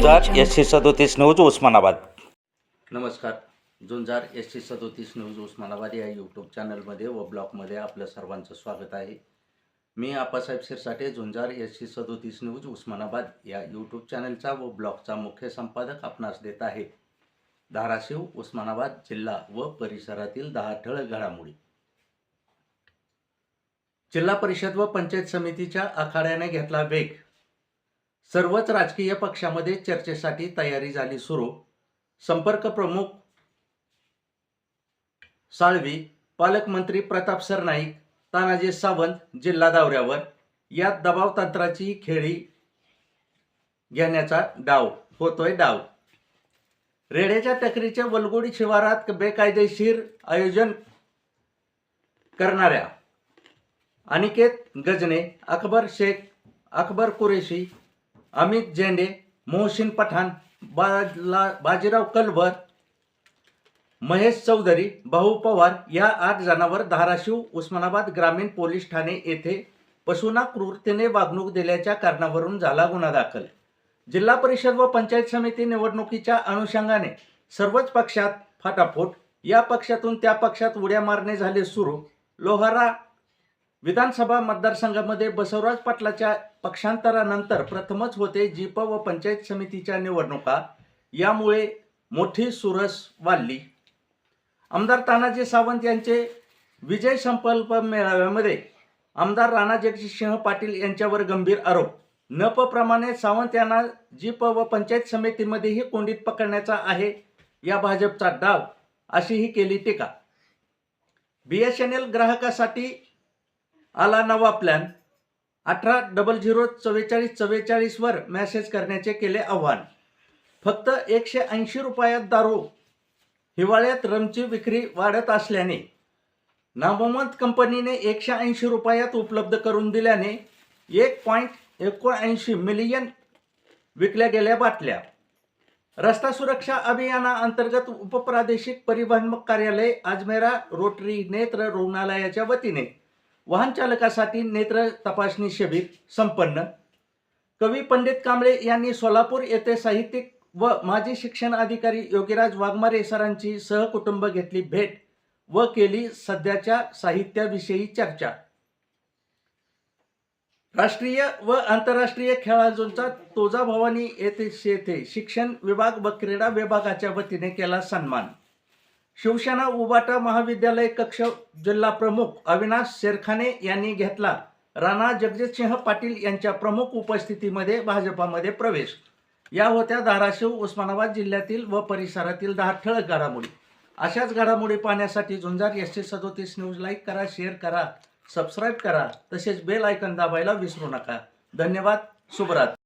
S C सदोतीस news Osmanabad. नमस्कार. Zunjar S C सदोतीस न्यूज उस्मानाबाद या यूट्यूब चॅनलमध्ये व ब्लॉगमध्ये आपलं सर्वांचं स्वागत आहे. मी आप्पासाहेब शिरसाटे झुंजार एस सी सदोतीस न्यूज उस्मानाबाद या यूट्यूब चॅनलचा व ब्लॉगचा मुख्य संपादक आपणास देत आहे. धाराशिव उस्मानाबाद जिल्हा व परिसरातील दहा ठळक घडामोडी. जिल्हा परिषद व पंचायत समितीच्या आखाड्याने घेतला वेग. सर्वच राजकीय पक्षामध्ये चर्चेसाठी तयारी झाली सुरू. संपर्क प्रमुख साळवी पालकमंत्री प्रताप सरनाईक तानाजी सावंत जिल्हा दौऱ्यावर. यात दबाव तंत्राची खेळी घेण्याचा डाव होतोय डाव. रेड्याच्या टकरीच्या वलगोडी शिवारात बेकायदेशीर आयोजन करणाऱ्या अनिकेत गजने अकबर शेख अकबर कुरेशी अमित झेंडे मोहसिन पठाण बाला बाजीराव कलवर महेश चौधरी भाऊ पवार या आठ जणांवर धाराशिव उस्मानाबाद ग्रामीण पोलीस ठाणे येथे पशुना क्रूरतेने वागणूक दिल्याच्या कारणावरून झाला गुन्हा दाखल. जिल्हा परिषद व पंचायत समिती निवडणुकीच्या अनुषंगाने सर्वच पक्षात फाटाफूट या पक्षातून त्या पक्षात उड्या मारणे झाले सुरू. लोहारा विधानसभा मतदारसंघामध्ये बसवराज पाटलाच्या पक्षांतरानंतर प्रथमच होते जीप व पंचायत समितीच्या निवडणुका. यामुळे मोठी सुरस वाढली. आमदार तानाजी सावंत यांचे विजय संकल्प मेळाव्यामध्ये आमदार राणा जगजितसिंह पाटील यांच्यावर गंभीर आरोप. नपप्रमाणे सावंत यांना जीप व पंचायत समितीमध्येही कोंडीत पकडण्याचा आहे या भाजपचा डाव अशीही केली टीका. बी एस एन एल ग्राहकासाठी आला नवा प्लॅन अठरा डबल झिरो चव्वेचाळीस चव्वेचाळीसवर मॅसेज करण्याचे केले आव्हान. फक्त एकशे ऐंशी रुपयात दारू. हिवाळ्यात रमची विक्री वाढत असल्याने. नामवंत कंपनीने एकशे ऐंशी रुपयात उपलब्ध करून दिल्याने एक पॉईंट एकोणऐंशी मिलियन विकल्या गेल्या बाटल्या रस्ता सुरक्षा अभियानाअंतर्गत उपप्रादेशिक परिवहन कार्यालय अजमेरा रोटरी नेत्र रुग्णालयाच्या वतीने. वाहन चालकासाठी नेत्र तपासणी शिबिर संपन्न. कवी पंडित कांबळे यांनी सोलापूर येथे साहित्यिक व माजी शिक्षण अधिकारी योगीराज वाघमारे सरांची सहकुटुंब घेतली भेट व केली सध्याच्या साहित्याविषयी चर्चा. राष्ट्रीय व आंतरराष्ट्रीय खेळाडूंचा तुळजाभवानी येथे येथे शिक्षण विभाग व क्रीडा विभागाच्या वतीने केला सन्मान. शिवसेना उबाटा महाविद्यालय कक्ष जिल्हा प्रमुख अविनाश शेरखाने यांनी घेतला. राणा जगजितसिंह पाटील यांच्या प्रमुख उपस्थितीमध्ये भाजपामध्ये प्रवेश. या होत्या धाराशिव उस्मानाबाद जिल्ह्यातील व परिसरातील दहा ठळक घडामोडी. अशाच घडामोडी पाहण्यासाठी झुंजार एस टी सदोतीस न्यूज लाईक करा शेअर करा सबस्क्राईब करा. तसेच बेल आयकन दाबायला विसरू नका. धन्यवाद शुभरात